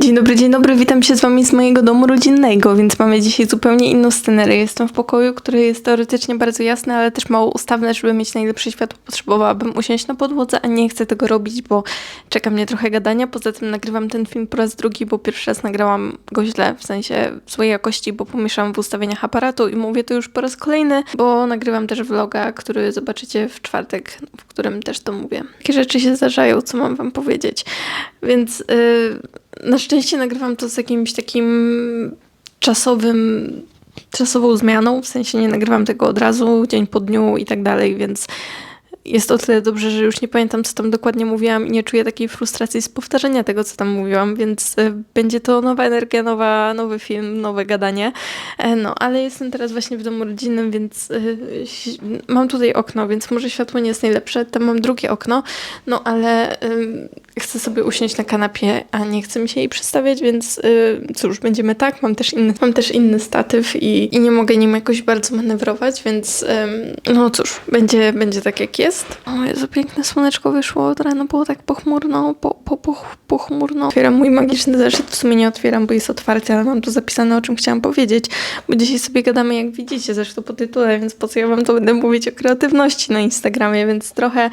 Dzień dobry, dzień dobry, witam się z wami z mojego domu rodzinnego, więc mamy dzisiaj zupełnie inną scenerię. Jestem w pokoju, który jest teoretycznie bardzo jasny, ale też mało ustawny, żeby mieć najlepsze światło. Potrzebowałabym usiąść na podłodze, a nie chcę tego robić, bo czeka mnie trochę gadania. Poza tym nagrywam ten film po raz drugi, bo pierwszy raz nagrałam go źle, w sensie złej jakości, bo pomieszałam w ustawieniach aparatu i mówię to już po raz kolejny, bo nagrywam też vloga, który zobaczycie w czwartek, w którym też to mówię. Takie rzeczy się zdarzają, co mam wam powiedzieć. Więc yy, na szczęście nagrywam to z jakimś takim czasowym, czasową zmianą, w sensie nie nagrywam tego od razu, dzień po dniu i tak dalej, więc jest o tyle dobrze, że już nie pamiętam, co tam dokładnie mówiłam i nie czuję takiej frustracji z powtarzania tego, co tam mówiłam, więc y, będzie to nowa energia, nowa, nowy film, nowe gadanie. E, No, ale jestem teraz właśnie w domu rodzinnym, więc ś- mam tutaj okno, więc może światło nie jest najlepsze. Tam mam drugie okno, no ale chcę sobie usiąść na kanapie, a nie chcę mi się jej przestawiać, więc y, cóż, będziemy tak. Mam też inny, mam też inny statyw i, i nie mogę nim jakoś bardzo manewrować, więc ym, no cóż, będzie, będzie tak jak jest. O Jezu, piękne słoneczko wyszło, od rana było tak pochmurno, po, po, po, pochmurno. Otwieram mój magiczny zeszyt, w sumie nie otwieram, bo jest otwarty, ale mam tu zapisane, o czym chciałam powiedzieć, bo dzisiaj sobie gadamy, jak widzicie, zresztą po tytule, więc po co ja wam to będę mówić o kreatywności na Instagramie, więc trochę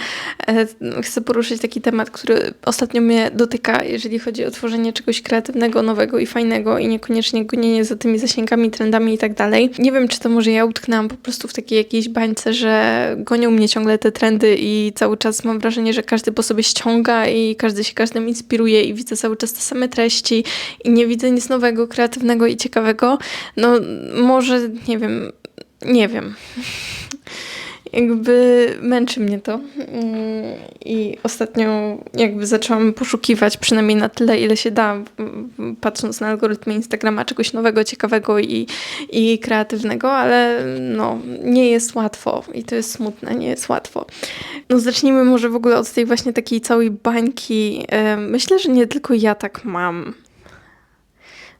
e, chcę poruszyć taki temat, który mnie dotyka, jeżeli chodzi o tworzenie czegoś kreatywnego, nowego i fajnego i niekoniecznie gonienie za tymi zasięgami, trendami i tak dalej. Nie wiem, czy to może ja utknęłam po prostu w takiej jakiejś bańce, że gonią mnie ciągle te trendy i cały czas mam wrażenie, że każdy po sobie ściąga i każdy się każdym inspiruje i widzę cały czas te same treści i nie widzę nic nowego, kreatywnego i ciekawego. No może, nie wiem, nie wiem jakby męczy mnie to. Mm, I ostatnio jakby zaczęłam poszukiwać, przynajmniej na tyle, ile się da, patrząc na algorytmy Instagrama, czegoś nowego, ciekawego i, i kreatywnego, ale no, nie jest łatwo i to jest smutne, nie jest łatwo. No zacznijmy może w ogóle od tej właśnie takiej całej bańki. Em, Myślę, że nie tylko ja tak mam.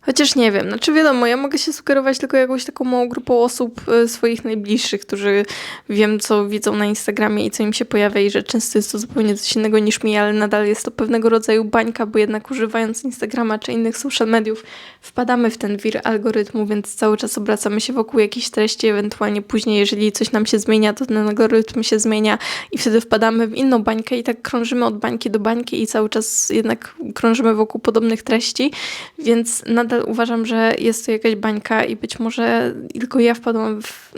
Chociaż nie wiem, znaczy wiadomo, ja mogę się sugerować tylko jakąś taką małą grupą osób e, swoich najbliższych, którzy wiem, co widzą na Instagramie i co im się pojawia i że często jest to zupełnie coś innego niż mi, ale nadal jest to pewnego rodzaju bańka, bo jednak używając Instagrama czy innych social mediów wpadamy w ten wir algorytmu, więc cały czas obracamy się wokół jakichś treści, ewentualnie później, jeżeli coś nam się zmienia, to ten algorytm się zmienia i wtedy wpadamy w inną bańkę i tak krążymy od bańki do bańki i cały czas jednak krążymy wokół podobnych treści, więc nadal uważam, że jest to jakaś bańka i być może tylko ja wpadłam w...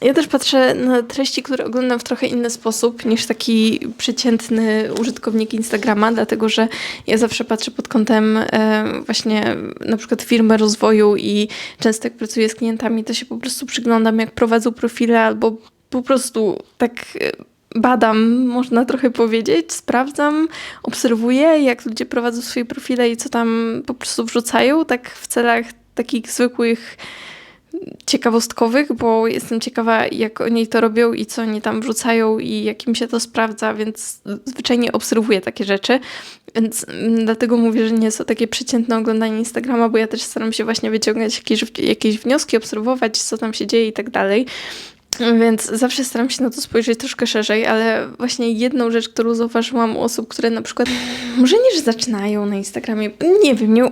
Ja też patrzę na treści, które oglądam w trochę inny sposób niż taki przeciętny użytkownik Instagrama, dlatego że ja zawsze patrzę pod kątem e, właśnie na przykład firmy rozwoju i często jak pracuję z klientami, to się po prostu przyglądam, jak prowadzą profile albo po prostu tak e, badam, można trochę powiedzieć, sprawdzam, obserwuję, jak ludzie prowadzą swoje profile i co tam po prostu wrzucają, tak w celach takich zwykłych ciekawostkowych, bo jestem ciekawa, jak oni to robią i co oni tam wrzucają i jak im się to sprawdza, więc zwyczajnie obserwuję takie rzeczy. Więc mm, dlatego mówię, że nie jest to takie przeciętne oglądanie Instagrama, bo ja też staram się właśnie wyciągać jakieś, jakieś wnioski, obserwować, co tam się dzieje i tak dalej. Więc zawsze staram się na to spojrzeć troszkę szerzej, ale właśnie jedną rzecz, którą zauważyłam u osób, które na przykład może nie, że zaczynają na Instagramie, nie wiem, nie,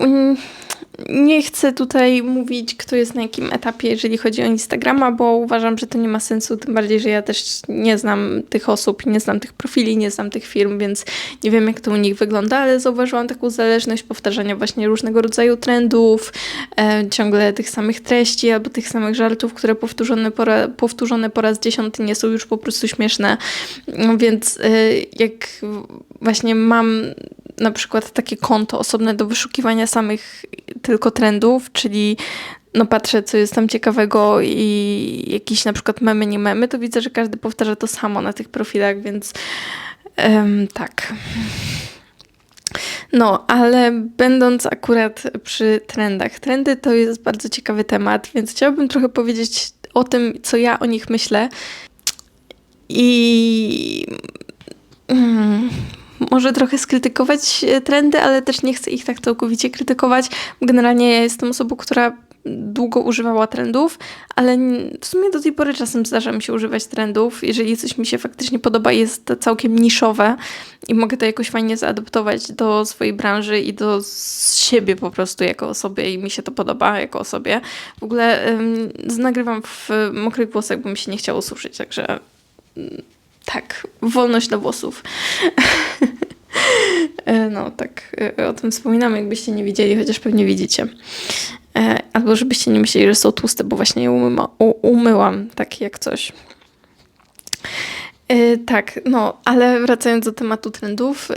nie chcę tutaj mówić, kto jest na jakim etapie, jeżeli chodzi o Instagrama, bo uważam, że to nie ma sensu, tym bardziej, że ja też nie znam tych osób, nie znam tych profili, nie znam tych firm, więc nie wiem, jak to u nich wygląda, ale zauważyłam taką zależność powtarzania właśnie różnego rodzaju trendów, e, ciągle tych samych treści albo tych samych żartów, które powtórzone po, ra, powtórzone po raz dziesiąty nie są już po prostu śmieszne. No Więc e, jak właśnie mam na przykład takie konto osobne do wyszukiwania samych tylko trendów, czyli no patrzę, co jest tam ciekawego i jakieś na przykład memy, nie memy, to widzę, że każdy powtarza to samo na tych profilach, więc em, tak. No, ale będąc akurat przy trendach. Trendy to jest bardzo ciekawy temat, więc chciałabym trochę powiedzieć o tym, co ja o nich myślę. I mm, może trochę skrytykować e, trendy, ale też nie chcę ich tak całkowicie krytykować. Generalnie ja jestem osobą, która długo używała trendów, ale w sumie do tej pory czasem zdarza mi się używać trendów. Jeżeli coś mi się faktycznie podoba jest całkiem niszowe i mogę to jakoś fajnie zaadoptować do swojej branży i do siebie po prostu jako osoby i mi się to podoba jako osobie. W ogóle ym, nagrywam w mokrych włosach, bo mi się nie chciało suszyć, także tak, wolność dla włosów. E, no, tak e, o tym wspominam, jakbyście nie widzieli, chociaż pewnie widzicie. E, albo żebyście nie myśleli, że są tłuste, bo właśnie je umyma, umyłam, tak jak coś. Tak, no, ale wracając do tematu trendów,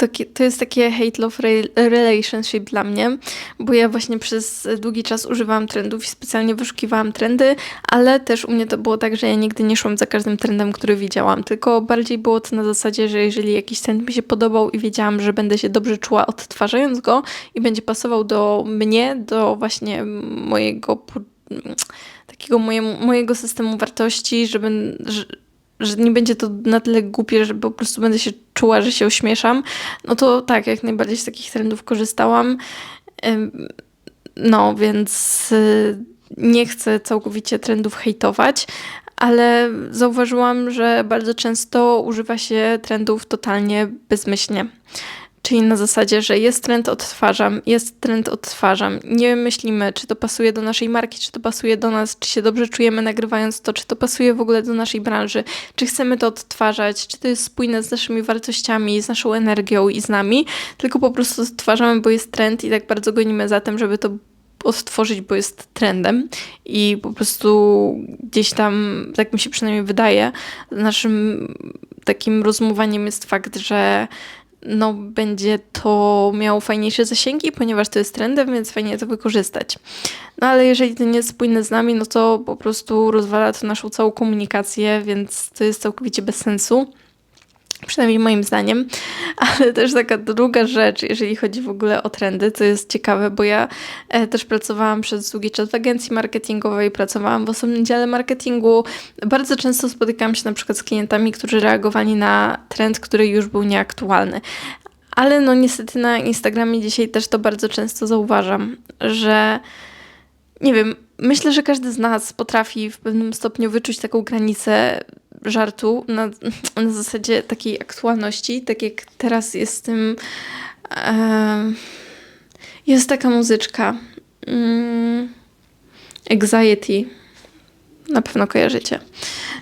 to, to jest takie hate-love relationship dla mnie, bo ja właśnie przez długi czas używałam trendów i specjalnie wyszukiwałam trendy, ale też u mnie to było tak, że ja nigdy nie szłam za każdym trendem, który widziałam, tylko bardziej było to na zasadzie, że jeżeli jakiś trend mi się podobał i wiedziałam, że będę się dobrze czuła odtwarzając go i będzie pasował do mnie, do właśnie mojego takiego moje, mojego systemu wartości, żeby, że, nie będzie to na tyle głupie, że po prostu będę się czuła, że się ośmieszam, no to tak, jak najbardziej z takich trendów korzystałam. No, więc y, nie chcę całkowicie trendów hejtować, ale zauważyłam, że bardzo często używa się trendów totalnie bezmyślnie. Czyli na zasadzie, że jest trend, odtwarzam, jest trend, odtwarzam. Nie myślimy, czy to pasuje do naszej marki, czy to pasuje do nas, czy się dobrze czujemy nagrywając to, czy to pasuje w ogóle do naszej branży, czy chcemy to odtwarzać, czy to jest spójne z naszymi wartościami, z naszą energią i z nami, tylko po prostu odtwarzamy, bo jest trend i tak bardzo gonimy za tym, żeby to odtworzyć, bo jest trendem i po prostu gdzieś tam, tak mi się przynajmniej wydaje, naszym takim rozumowaniem jest fakt, że no, będzie to miało fajniejsze zasięgi, ponieważ to jest trendem, więc fajnie to wykorzystać. No ale jeżeli to nie jest spójne z nami, no to po prostu rozwala to naszą całą komunikację, więc to jest całkowicie bez sensu. Przynajmniej moim zdaniem. Ale też taka druga rzecz, jeżeli chodzi w ogóle o trendy, to jest ciekawe, bo ja e, też pracowałam przez długi czas w agencji marketingowej, pracowałam w osobnym dziale marketingu. Bardzo często spotykałam się na przykład z klientami, którzy reagowali na trend, który już był nieaktualny. Ale no niestety na Instagramie dzisiaj też to bardzo często zauważam, że nie wiem, myślę, że każdy z nas potrafi w pewnym stopniu wyczuć taką granicę żartu na, na zasadzie takiej aktualności, tak jak teraz jest z tym. E, jest taka muzyczka. Mm, anxiety. Na pewno kojarzycie.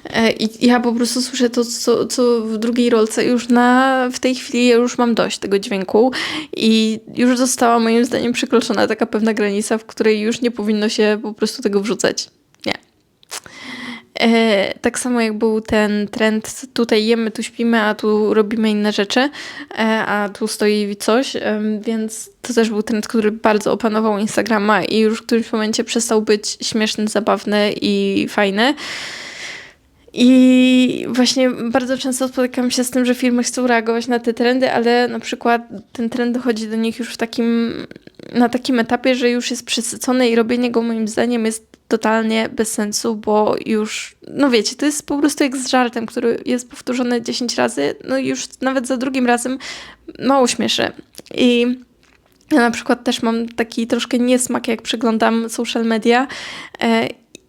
E, I ja po prostu słyszę to, co, co w drugiej rolce. Już na, w tej chwili już mam dość tego dźwięku i już została moim zdaniem przekroczona taka pewna granica, w której już nie powinno się po prostu tego wrzucać. E, tak samo jak był ten trend, tutaj jemy, tu śpimy, a tu robimy inne rzeczy, e, a tu stoi coś, e, więc to też był trend, który bardzo opanował Instagrama i już w którymś momencie przestał być śmieszny, zabawny i fajny. I właśnie bardzo często spotykam się z tym, że firmy chcą reagować na te trendy, ale na przykład ten trend dochodzi do nich już w takim, na takim etapie, że już jest przesycony i robienie go moim zdaniem jest totalnie bez sensu, bo już, no wiecie, to jest po prostu jak z żartem, który jest powtórzony 10 razy, no już nawet za drugim razem mało śmieszy. I ja na przykład też mam taki troszkę niesmak, jak przeglądam social media. E,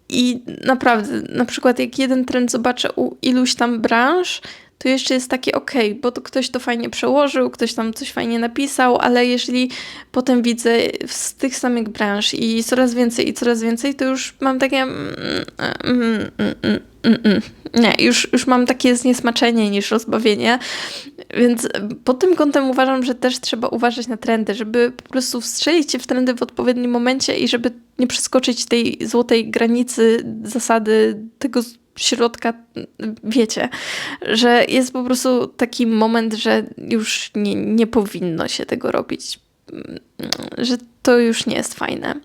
I naprawdę, na przykład jak jeden trend zobaczę u iluś tam branż, to jeszcze jest takie ok, bo to ktoś to fajnie przełożył, ktoś tam coś fajnie napisał, ale jeżeli potem widzę z tych samych branż i coraz więcej i coraz więcej, to już mam takie. Mm, mm, mm, nie, już, już mam takie zniesmaczenie niż rozbawienie. Więc pod tym kątem uważam, że też trzeba uważać na trendy, żeby po prostu wstrzelić się w trendy w odpowiednim momencie i żeby nie przeskoczyć tej złotej granicy zasady tego środka, wiecie, że jest po prostu taki moment, że już nie, nie powinno się tego robić. Że to już nie jest fajne.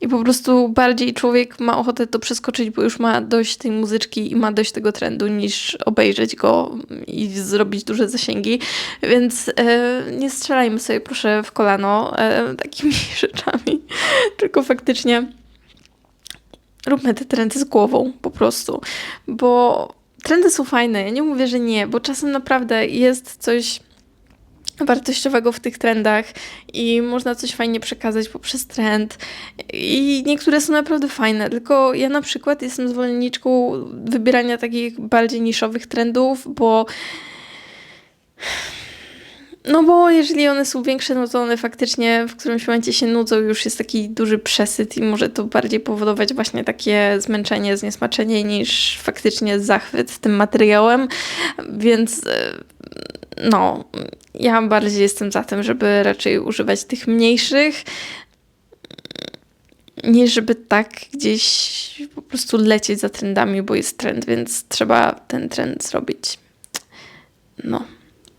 I po prostu bardziej człowiek ma ochotę to przeskoczyć, bo już ma dość tej muzyczki i ma dość tego trendu, niż obejrzeć go i zrobić duże zasięgi. Więc e, nie strzelajmy sobie proszę w kolano e, takimi rzeczami, tylko faktycznie róbmy te trendy z głową po prostu, bo trendy są fajne, ja nie mówię, że nie, bo czasem naprawdę jest coś wartościowego w tych trendach i można coś fajnie przekazać poprzez trend. I niektóre są naprawdę fajne, tylko ja na przykład jestem zwolenniczką wybierania takich bardziej niszowych trendów, bo no bo jeżeli one są większe, no to one faktycznie w którymś momencie się nudzą, już jest taki duży przesyt i może to bardziej powodować właśnie takie zmęczenie, zniesmaczenie niż faktycznie zachwyt tym materiałem. Więc e, no, ja bardziej jestem za tym, żeby raczej używać tych mniejszych, niż żeby tak gdzieś po prostu lecieć za trendami, bo jest trend, więc trzeba ten trend zrobić. No.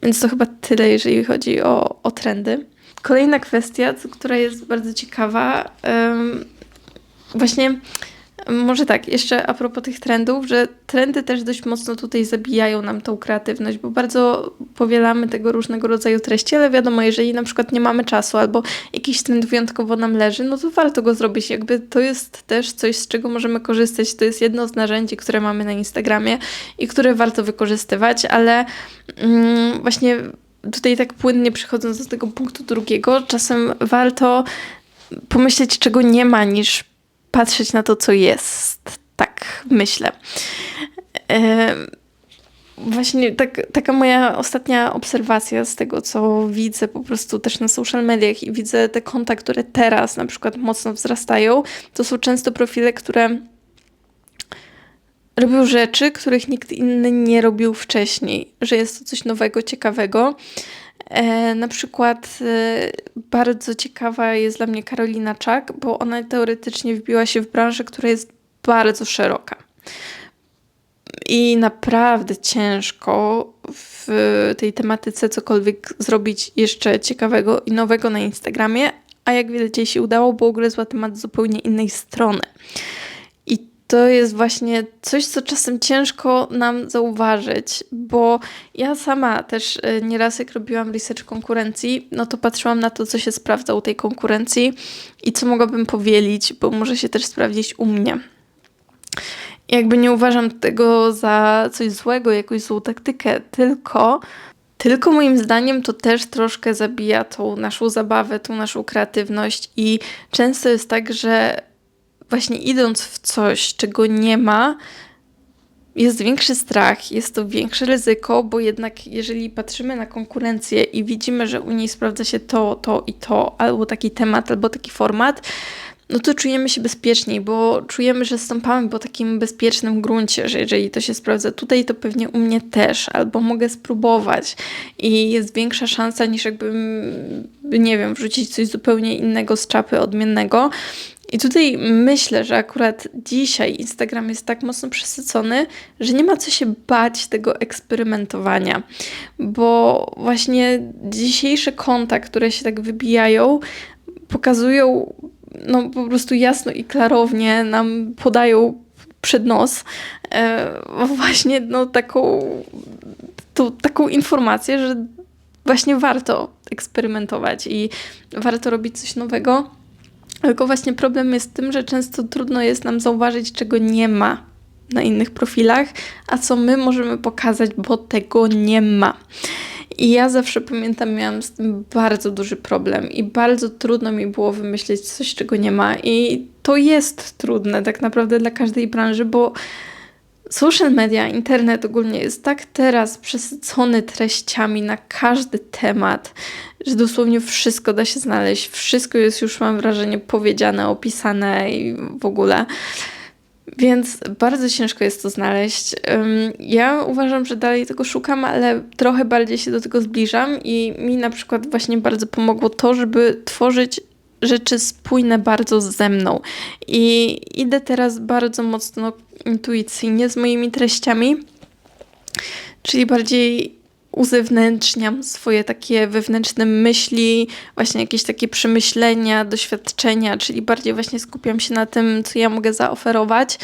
Więc to chyba tyle, jeżeli chodzi o, o trendy. Kolejna kwestia, która jest bardzo ciekawa, um, właśnie może tak, jeszcze a propos tych trendów, że trendy też dość mocno tutaj zabijają nam tą kreatywność, bo bardzo powielamy tego różnego rodzaju treści, ale wiadomo, jeżeli na przykład nie mamy czasu albo jakiś trend wyjątkowo nam leży, no to warto go zrobić. Jakby to jest też coś, z czego możemy korzystać. To jest jedno z narzędzi, które mamy na Instagramie i które warto wykorzystywać, ale mm, właśnie tutaj tak płynnie przechodząc do tego punktu drugiego, czasem warto pomyśleć, czego nie ma, niż patrzeć na to, co jest. Tak myślę. Właśnie tak, taka moja ostatnia obserwacja z tego, co widzę po prostu też na social mediach i widzę te konta, które teraz na przykład mocno wzrastają, to są często profile, które robią rzeczy, których nikt inny nie robił wcześniej, że jest to coś nowego, ciekawego. E, na przykład e, bardzo ciekawa jest dla mnie Karolina Czak, bo ona teoretycznie wbiła się w branżę, która jest bardzo szeroka. I naprawdę ciężko w tej tematyce cokolwiek zrobić jeszcze ciekawego i nowego na Instagramie, a jak widać jej się udało, bo ugryzła temat z zupełnie innej strony to jest właśnie coś, co czasem ciężko nam zauważyć, bo ja sama też e, nieraz, jak robiłam research konkurencji, no to patrzyłam na to, co się sprawdza u tej konkurencji i co mogłabym powielić, bo może się też sprawdzić u mnie. Jakby nie uważam tego za coś złego, jakąś złą taktykę, tylko tylko moim zdaniem to też troszkę zabija tą naszą zabawę, tą naszą kreatywność i często jest tak, że właśnie idąc w coś, czego nie ma, jest większy strach, jest to większe ryzyko, bo jednak jeżeli patrzymy na konkurencję i widzimy, że u niej sprawdza się to, to i to, albo taki temat, albo taki format, no to czujemy się bezpieczniej, bo czujemy, że stąpamy po takim bezpiecznym gruncie, że jeżeli to się sprawdza tutaj, to pewnie u mnie też, albo mogę spróbować i jest większa szansa niż jakbym, nie wiem, wrzucić coś zupełnie innego z czapy, odmiennego. I tutaj myślę, że akurat dzisiaj Instagram jest tak mocno przesycony, że nie ma co się bać tego eksperymentowania, bo właśnie dzisiejsze konta, które się tak wybijają, pokazują no po prostu jasno i klarownie nam podają przed nos e, właśnie no, taką, tą, taką informację, że właśnie warto eksperymentować i warto robić coś nowego tylko właśnie problem jest w tym, że często trudno jest nam zauważyć, czego nie ma na innych profilach, a co my możemy pokazać, bo tego nie ma. I ja zawsze pamiętam, miałam z tym bardzo duży problem i bardzo trudno mi było wymyślić coś, czego nie ma. I to jest trudne tak naprawdę dla każdej branży, bo social media, internet ogólnie jest tak teraz przesycony treściami na każdy temat, że dosłownie wszystko da się znaleźć. Wszystko jest już, mam wrażenie, powiedziane, opisane i w ogóle. Więc bardzo ciężko jest to znaleźć. Ja uważam, że dalej tego szukam, ale trochę bardziej się do tego zbliżam i mi na przykład właśnie bardzo pomogło to, żeby tworzyć rzeczy spójne bardzo ze mną. I idę teraz bardzo mocno intuicyjnie z moimi treściami, czyli bardziej uzewnętrzniam swoje takie wewnętrzne myśli, właśnie jakieś takie przemyślenia, doświadczenia, czyli bardziej właśnie skupiam się na tym, co ja mogę zaoferować,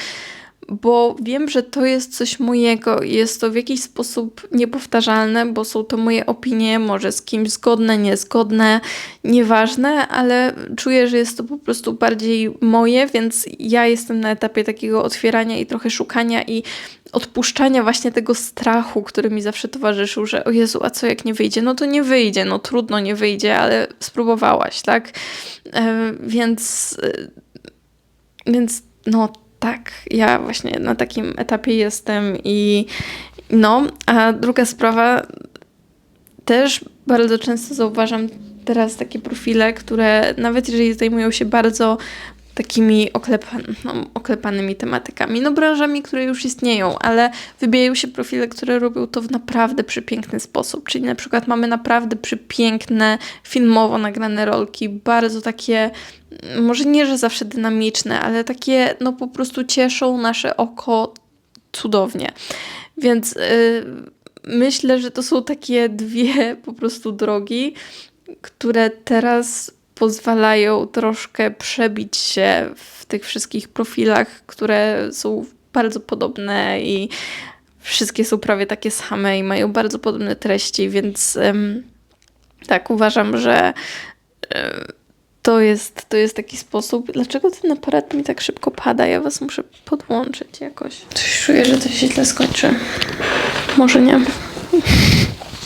bo wiem, że to jest coś mojego i jest to w jakiś sposób niepowtarzalne, bo są to moje opinie, może z kimś zgodne, niezgodne, nieważne, ale czuję, że jest to po prostu bardziej moje, więc ja jestem na etapie takiego otwierania i trochę szukania i odpuszczania właśnie tego strachu, który mi zawsze towarzyszył, że o Jezu, a co jak nie wyjdzie? No to nie wyjdzie, no trudno nie wyjdzie, ale spróbowałaś, tak? E, więc, e, więc no tak, ja właśnie na takim etapie jestem i no, a druga sprawa, też bardzo często zauważam teraz takie profile, które nawet jeżeli zajmują się bardzo takimi oklepan no, oklepanymi tematykami, no branżami, które już istnieją, ale wybijają się profile, które robią to w naprawdę przepiękny sposób, czyli na przykład mamy naprawdę przepiękne, filmowo nagrane rolki, bardzo takie, może nie, że zawsze dynamiczne, ale takie, no po prostu cieszą nasze oko cudownie. Więc yy, myślę, że to są takie dwie po prostu drogi, które teraz pozwalają troszkę przebić się w tych wszystkich profilach, które są bardzo podobne i wszystkie są prawie takie same i mają bardzo podobne treści, więc um, tak uważam, że um, to jest, to jest taki sposób. Dlaczego ten aparat mi tak szybko pada? Ja was muszę podłączyć jakoś. Coś czuję, że to się źle skończy. Może nie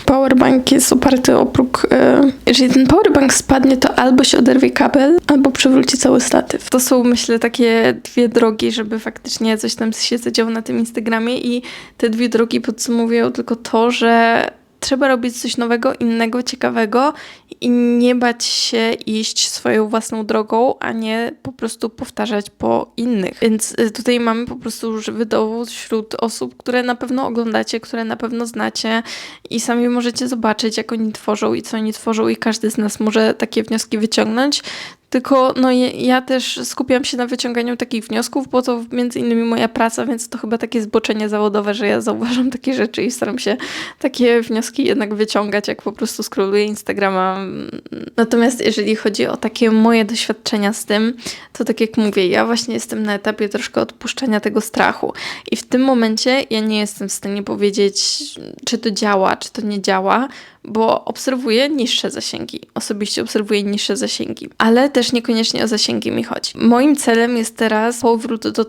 powerbank jest oparty o próg. Yy, jeżeli ten powerbank spadnie, to albo się oderwie kabel, albo przewróci cały statyw. To są, myślę, takie dwie drogi, żeby faktycznie coś tam się zadziało na tym Instagramie i te dwie drogi podsumowują tylko to, że trzeba robić coś nowego, innego, ciekawego i nie bać się iść swoją własną drogą, a nie po prostu powtarzać po innych. Więc y, tutaj mamy po prostu żywy dowód wśród osób, które na pewno oglądacie, które na pewno znacie i sami możecie zobaczyć, jak oni tworzą i co oni tworzą, i każdy z nas może takie wnioski wyciągnąć. Tylko no, ja też skupiam się na wyciąganiu takich wniosków, bo to między innymi moja praca, więc to chyba takie zboczenie zawodowe, że ja zauważam takie rzeczy i staram się takie wnioski jednak wyciągać, jak po prostu scrolluję Instagrama. Natomiast jeżeli chodzi o takie moje doświadczenia z tym, to tak jak mówię, ja właśnie jestem na etapie troszkę odpuszczania tego strachu. I w tym momencie ja nie jestem w stanie powiedzieć, czy to działa, czy to nie działa, bo obserwuję niższe zasięgi. Osobiście obserwuję niższe zasięgi, ale też niekoniecznie o zasięgi mi chodzi. Moim celem jest teraz powrót do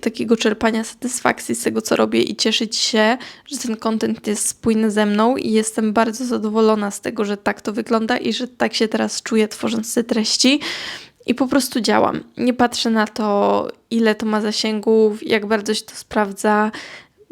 takiego czerpania satysfakcji z tego, co robię i cieszyć się, że ten content jest spójny ze mną i jestem bardzo zadowolona z tego, że tak to wygląda i że tak się teraz czuję tworząc te treści. I po prostu działam. Nie patrzę na to, ile to ma zasięgów, jak bardzo się to sprawdza,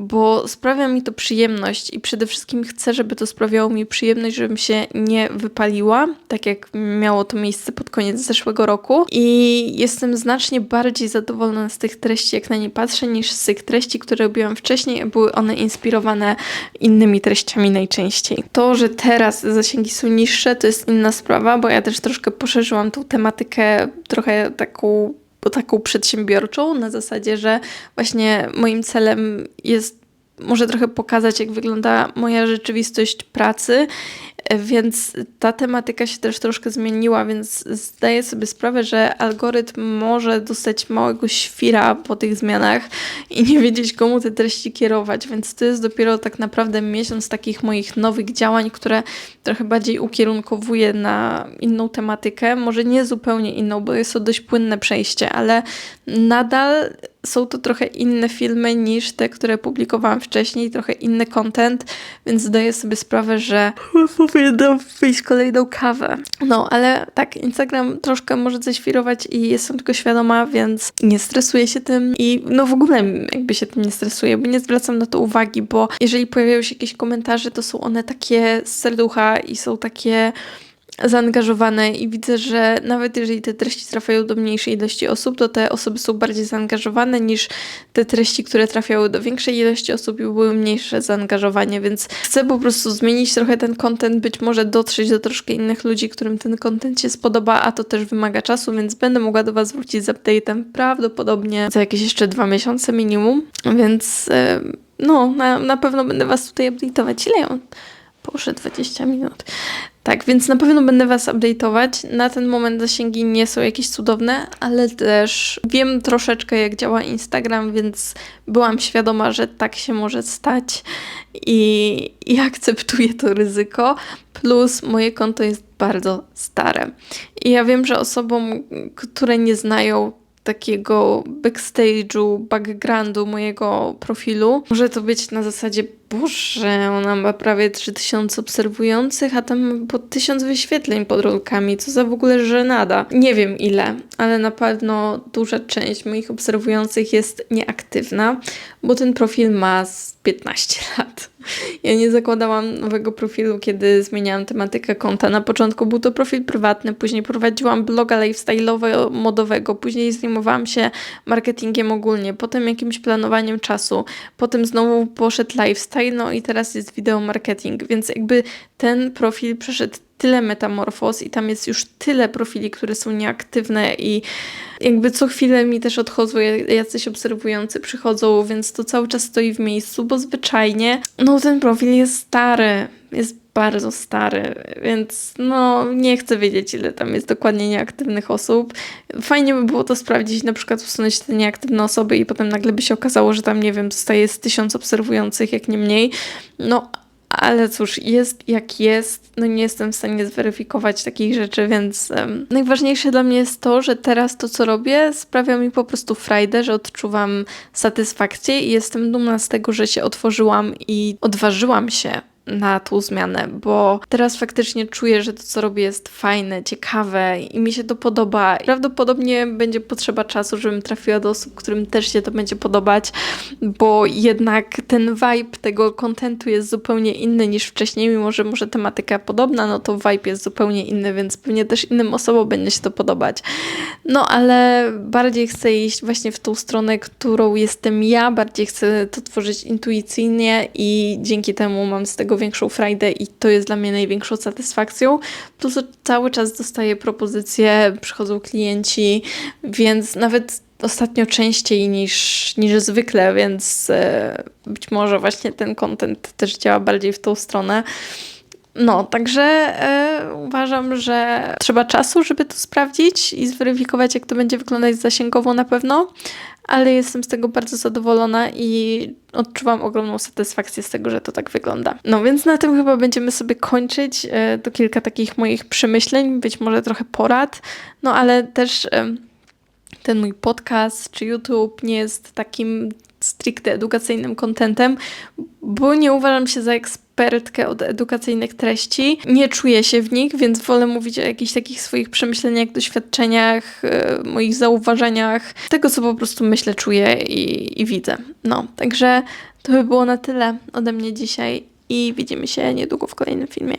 bo sprawia mi to przyjemność i przede wszystkim chcę, żeby to sprawiało mi przyjemność, żebym się nie wypaliła, tak jak miało to miejsce pod koniec zeszłego roku. I jestem znacznie bardziej zadowolona z tych treści, jak na nie patrzę, niż z tych treści, które robiłam wcześniej, były one inspirowane innymi treściami najczęściej. To, że teraz zasięgi są niższe, to jest inna sprawa, bo ja też troszkę poszerzyłam tą tematykę, trochę taką taką przedsiębiorczą, na zasadzie, że właśnie moim celem jest może trochę pokazać, jak wygląda moja rzeczywistość pracy więc ta tematyka się też troszkę zmieniła, więc zdaję sobie sprawę, że algorytm może dostać małego świra po tych zmianach i nie wiedzieć, komu te treści kierować, więc to jest dopiero tak naprawdę miesiąc takich moich nowych działań, które trochę bardziej ukierunkowuję na inną tematykę, może nie zupełnie inną, bo jest to dość płynne przejście, ale nadal są to trochę inne filmy niż te, które publikowałam wcześniej, trochę inny content, więc zdaję sobie sprawę, że powinnam wyjść kolejną kawę. No, ale tak, Instagram troszkę może zaświrować i jestem tego świadoma, więc nie stresuję się tym i no w ogóle jakby się tym nie stresuję, bo nie zwracam na to uwagi, bo jeżeli pojawiają się jakieś komentarze, to są one takie z serducha i są takie zaangażowane i widzę, że nawet jeżeli te treści trafiają do mniejszej ilości osób, to te osoby są bardziej zaangażowane niż te treści, które trafiały do większej ilości osób i były mniejsze zaangażowanie, więc chcę po prostu zmienić trochę ten content, być może dotrzeć do troszkę innych ludzi, którym ten content się spodoba, a to też wymaga czasu, więc będę mogła do Was wrócić z update'em prawdopodobnie za jakieś jeszcze dwa miesiące minimum, więc no, na, na pewno będę Was tutaj update'ować. Ile Boże, 20 minut. Tak, więc na pewno będę Was update'ować. Na ten moment zasięgi nie są jakieś cudowne, ale też wiem troszeczkę, jak działa Instagram, więc byłam świadoma, że tak się może stać i, i akceptuję to ryzyko. Plus moje konto jest bardzo stare. I ja wiem, że osobom, które nie znają takiego backstage'u, backgroundu mojego profilu. Może to być na zasadzie, boże, ona ma prawie 3000 obserwujących, a tam po 1000 wyświetleń pod rolkami. Co za w ogóle żenada. Nie wiem ile, ale na pewno duża część moich obserwujących jest nieaktywna, bo ten profil ma z 15 lat. Ja nie zakładałam nowego profilu, kiedy zmieniałam tematykę konta. Na początku był to profil prywatny, później prowadziłam bloga lifestyle'owo-modowego, później zajmowałam się marketingiem ogólnie, potem jakimś planowaniem czasu, potem znowu poszedł lifestyle, no i teraz jest wideo marketing, więc jakby ten profil przeszedł tyle metamorfoz i tam jest już tyle profili, które są nieaktywne i jakby co chwilę mi też odchodzą jacyś obserwujący, przychodzą, więc to cały czas stoi w miejscu, bo zwyczajnie no ten profil jest stary, jest bardzo stary, więc no nie chcę wiedzieć ile tam jest dokładnie nieaktywnych osób. Fajnie by było to sprawdzić, na przykład usunąć te nieaktywne osoby i potem nagle by się okazało, że tam nie wiem, zostaje z tysiąc obserwujących, jak nie mniej. No ale cóż, jest jak jest. No nie jestem w stanie zweryfikować takich rzeczy, więc um, najważniejsze dla mnie jest to, że teraz to, co robię, sprawia mi po prostu frajdę, że odczuwam satysfakcję i jestem dumna z tego, że się otworzyłam i odważyłam się na tą zmianę, bo teraz faktycznie czuję, że to, co robię, jest fajne, ciekawe i mi się to podoba. Prawdopodobnie będzie potrzeba czasu, żebym trafiła do osób, którym też się to będzie podobać, bo jednak ten vibe tego kontentu jest zupełnie inny niż wcześniej, mimo że może tematyka podobna, no to vibe jest zupełnie inny, więc pewnie też innym osobom będzie się to podobać. No ale bardziej chcę iść właśnie w tą stronę, którą jestem ja, bardziej chcę to tworzyć intuicyjnie i dzięki temu mam z tego większą frajdę i to jest dla mnie największą satysfakcją. Plus cały czas dostaję propozycje, przychodzą klienci, więc nawet ostatnio częściej niż, niż zwykle, więc e, być może właśnie ten content też działa bardziej w tą stronę. No, także e, uważam, że trzeba czasu, żeby to sprawdzić i zweryfikować, jak to będzie wyglądać zasięgowo na pewno, ale jestem z tego bardzo zadowolona i odczuwam ogromną satysfakcję z tego, że to tak wygląda. No więc na tym chyba będziemy sobie kończyć. E, to kilka takich moich przemyśleń, być może trochę porad, no ale też e, ten mój podcast czy YouTube nie jest takim stricte edukacyjnym kontentem, bo nie uważam się za ekspertkę od edukacyjnych treści. Nie czuję się w nich, więc wolę mówić o jakichś takich swoich przemyśleniach, doświadczeniach, yy, moich zauważeniach, tego co po prostu myślę, czuję i, i widzę. No, także to by było na tyle ode mnie dzisiaj i widzimy się niedługo w kolejnym filmie.